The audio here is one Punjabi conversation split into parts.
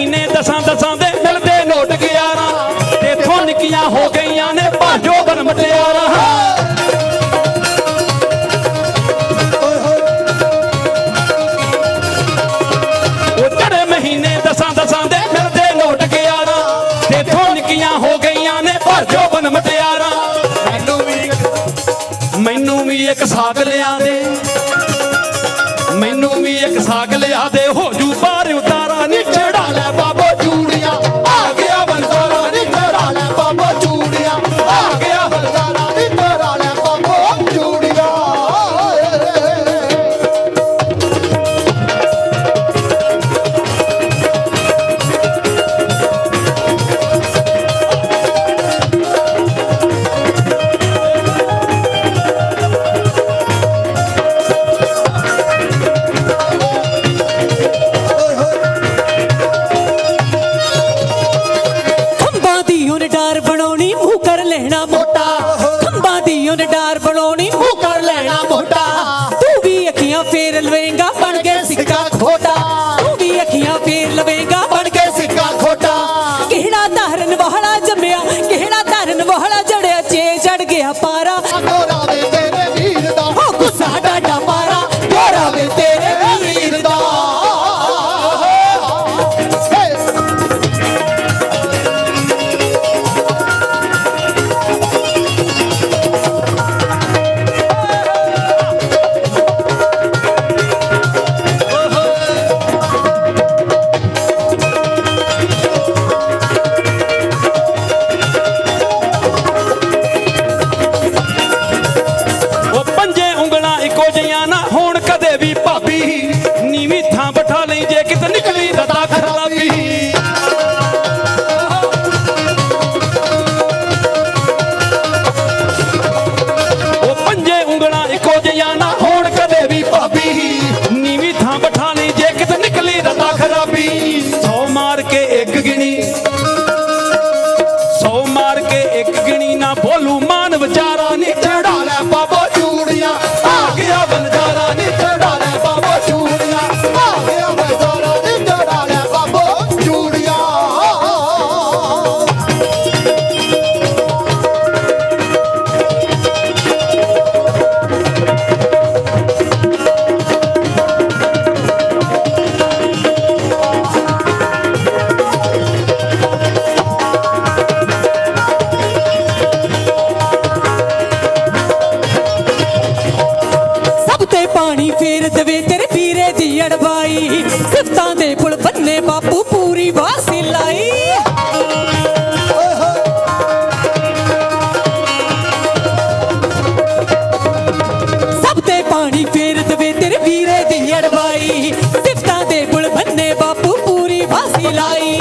ਮਹੀਨੇ ਦਸਾਂ ਦਸਾਂ ਦੇ ਮਿਲਦੇ ਨੋਟ 11 ਤੇਥੋਂ ਨਿੱਕੀਆਂ ਹੋ ਗਈਆਂ ਨੇ ਭਾਜੋ ਬਨ ਮਟਿਆਰਾਂ ਦਸਾਂ ਦਸਾਂ ਦੇ ਮਿਲਦੇ ਨੋਟ 11 ਤੇਥੋਂ ਨਿੱਕੀਆਂ ਹੋ ਗਈਆਂ ਨੇ ਭਾਜੋ ਬਨ ਮੈਨੂੰ ਵੀ ਮੈਨੂੰ ਵੀ ਇੱਕ ਸਾਗ ਲਿਆ ਦੇ। ਮੈਨੂੰ ਵੀ ਇੱਕ ਸਾਗ ਲਿਆ ਦੇ, ਹੋ ਜੂ ਬਾਹਰ ਖੰਭਾਂ ਡਾਰ ਬਣਾਉਣੀ ਮੂੰਹ ਕਰ ਲੈਣਾ ਮੋਟਾ ਤੂੰ ਵੀ ਅੱਖੀਆਂ ਫੇਰ ਲਵੇਂਗਾ, ਬਣ ਕੇ ਸਿੱਕਾ ਖੋਟਾ। ਤੂੰ ਵੀ ਅੱਖੀਆਂ ਫੇਰ ਲਵੇਂਗਾ, ਬਣ ਕੇ ਸਿੱਕਾ ਖੋਟਾ। ਕਿਹੜਾ ਧਰਨ ਵਾਲਾ ਜੰਮਿਆ, ਕਿਹੜਾ ਧਰਨ ਵਾਲਾ ਜੜਿਆ ਚੇ ਚੜ ਗਿਆ ਪਾਰਾ ਤੇ ਫੇਰ ਦਵੇ ਤੇਰੇ ਵੀਰੇ ਦੀ ਅੜਵਾਈ। ਸਿਫਤਾਂ ਦੇ ਪੁਲ ਬੰਨੇ ਬਾਪੂ ਪੂਰੀ ਵਾਸੀ ਲਾਈ। ਸਭ ਤੇ ਪਾਣੀ ਫੇਰ ਦਵੇ ਤੇਰੇ ਵੀਰੇ ਦੀ ਅੜਵਾਈ। ਸਿਫਤਾਂ ਦੇ ਪੁਲ ਬੰਨੇ ਬਾਪੂ ਪੂਰੀ ਵਾਸੀ ਲਾਈ।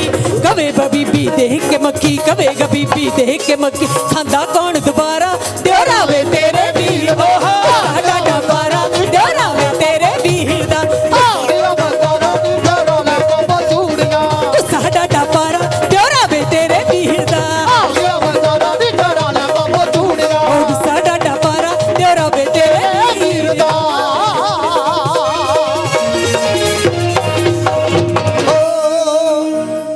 ਕਵੇ ਬਬੀਬੀ ਦੇਖ ਕੇ ਮੱਕੀ ਕਵੇ ਬੀਬੀ ਦੇਖ ਕੇ ਮੱਖੀ। ਖਾਂਦਾ ਕੌਣ ਦੁਬਾਰਾ? ਤੇਰਾ ਵੇ ਤੇਰੇ ਵੀਰ ਉਹ